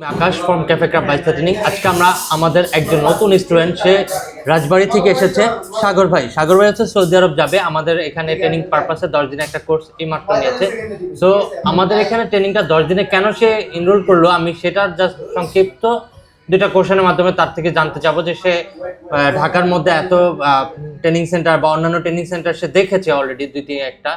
Akash from cafe craft barista training আজকে আমরা আমাদের একজন নতুন স্টুডেন্ট সে রাজবাড়ি থেকে এসেছে, সাগর ভাই। সাগর ভাই হচ্ছে সৌদি আরব যাবে। আমাদের এখানে ট্রেনিং পারপাসে দশ দিনে একটা কোর্স এই মাত্র নিয়েছে। সো আমাদের এখানে ট্রেনিংটা দশ দিনে কেন সে এনরোল করল? আমি সেটার জাস্ট সংক্ষিপ্ত দুটা কোশ্চেনের মাধ্যমে তার থেকে জানতে চাবো যে সে ঢাকার মধ্যে এত ট্রেনিং সেন্টার বা অন্যান্য ট্রেনিং সেন্টার সে দেখেছে অলরেডি দুই তিন একটা।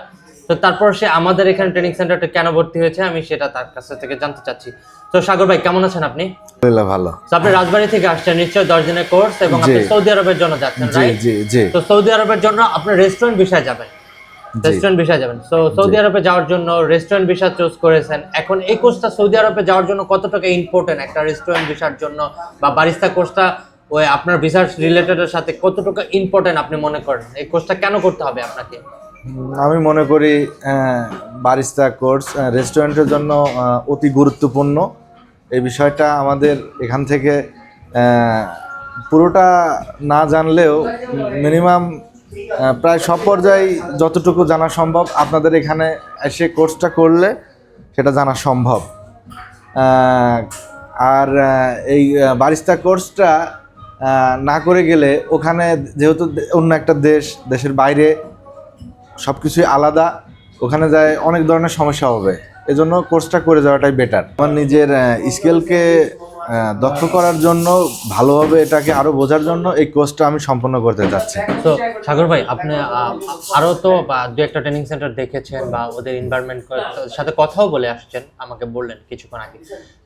তো তারপর সে আমাদের এখানে ট্রেনিং সেন্টারটা কেন ভর্তি হয়েছে আমি সেটা তার কাছ থেকে জানতে চাচ্ছি। তো সাগর ভাই কেমন আছেন আপনি? আলহামদুলিল্লাহ ভালো। তো আপনি রাজবাড়ি থেকে আসছেন নিশ্চয়ই দশ দিনের কোর্স এবং আপনি সৌদি আরবের জন্য যাচ্ছেন তো সৌদি আরবের জন্য আপনি রেস্টুরেন্ট বিষয়ে যাবেন। রেস্টুরেন্ট বিষয়ে যাবেন। তো সৌদি আরবে যাওয়ার জন্য রেস্টুরেন্ট ভিসা চুজ করেছেন। এখন এই কোর্সটা সৌদি আরবে যাওয়ার জন্য কত টাকা ইম্পর্টেন্ট একটা রেস্টুরেন্ট ভিসার জন্য বা বারিস্তা কোর্সটা ওই আপনার ভিসার রিলেটেডের সাথে কত টাকা ইম্পর্টেন্ট আপনি মনে করেন? এই কোর্সটা কেন করতে হবে আপনাকে? আমি মনে করি বারিস্তা কোর্স রেস্টুরেন্টের জন্য অতি গুরুত্বপূর্ণ। এই বিষয়টা আমাদের এখান থেকে পুরোটা না জানলেও মিনিমাম প্রায় সব পর্যায়ে যতটুকু জানা সম্ভব আপনাদের এখানে এসে কোর্সটা করলে সেটা জানা সম্ভব। আর এই বারিস্তা কোর্সটা না করে গেলে ওখানে যেহেতু অন্য একটা দেশ দেশের বাইরে সব কিছুই আলাদা ওখানে যায় অনেক ধরনের সমস্যা হবে। এজন্য কোর্সটা করে যাওয়াটাই বেটার আমার নিজের স্কেলকে দক্ষ করার জন্য ভালোভাবে এটাকে আরও বোঝার জন্য এই কোর্সটা আমি সম্পন্ন করতে যাচ্ছি তো সাগর ভাই আপনি আহ, আরও তো দু একটা ট্রেনিং সেন্টার দেখেছেন বা ওদের এনভায়রনমেন্ট সাথে কথাও বলে আসছেন আমাকে বললেন কিছুক্ষণ আগে।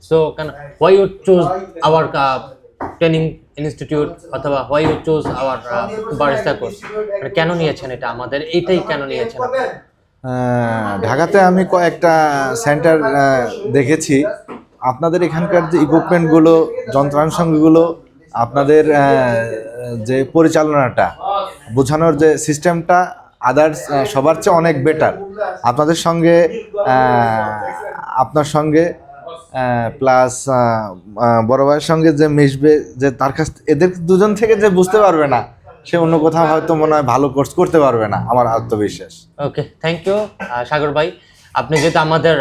সো কেন why you choose our training institute অথবা why you choose our barista course. মানে কেন নিয়েছেন এটা? আমাদের এইটাই কেন নিয়েছেন? ঢাকাতে আমি কয়েকটা সেন্টার দেখেছি। আপনাদের এখানকার যে ইকুইপমেন্টগুলো যন্ত্রাংশগুলো, আপনাদের যে পরিচালনাটা, বোঝানোর যে সিস্টেমটা আদার্স সবার চেয়ে অনেক বেটার আপনাদের সঙ্গে আপনার সঙ্গে প্লাস বড় ভাইয়ের সঙ্গে যে মিশবে, যে তার কাছ এদের দুজন থেকে যে বুঝতে পারবে না, সে অন্য কোথাও হয়তো মনে হয় ভালো কোর্স করতে পারবে না, আমার আত্মবিশ্বাস। ওকে থ্যাংক ইউ সাগর ভাই। আপনি যেহেতু আমাদের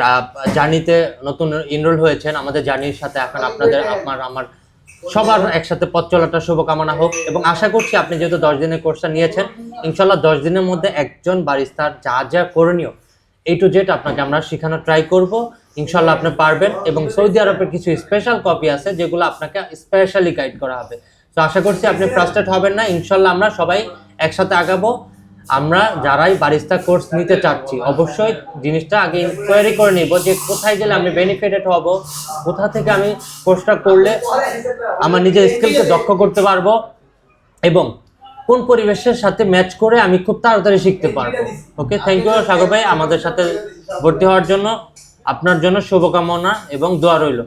জার্নিতে নতুন ইনরোল হয়েছেন, আমাদের জার্নির সাথে এখন আপনাদের, আপনার, আমার সবার একসাথে পথ চলাটা শুভকামনা হোক। এবং আশা করছি আপনি যেহেতু দশ দিনের কোর্সটা নিয়েছেন ইনশাল্লাহ দশ দিনের মধ্যে একজন বারিস্তার যা যা করণীয় এই টু জেড আপনাকে আমরা শেখানো ট্রাই করব। ইনশাল্লাহ আপনি পারবেন এবং সৌদি আরবের কিছু স্পেশাল কপি আছে যেগুলো আপনাকে স্পেশালি গাইড করা হবে। তো আশা করছি আপনি ফ্রাস্ট্রেট হবেন না। ইনশাল্লাহ আমরা সবাই একসাথে আগাবো। আমরা যারাই বারিস্তা কোর্স নিতে চাচ্ছি, অবশ্যই জিনিসটা আগে ইনকোয়ারি করে নিব যে কোথায় গেলে আমি বেনিফিটেড হব, কোথা থেকে আমি কোর্সটা করলে আমার নিজের স্কিলকে দক্ষ করতে পারব এবং কোন পরিবেশের সাথে ম্যাচ করে আমি খুব তাড়াতাড়ি শিখতে পারব। ওকে থ্যাংক ইউ সাগর ভাই, আমাদের সাথে ভর্তি হওয়ার জন্য। আপনার জন্য শুভকামনা এবং দোয়া রইল।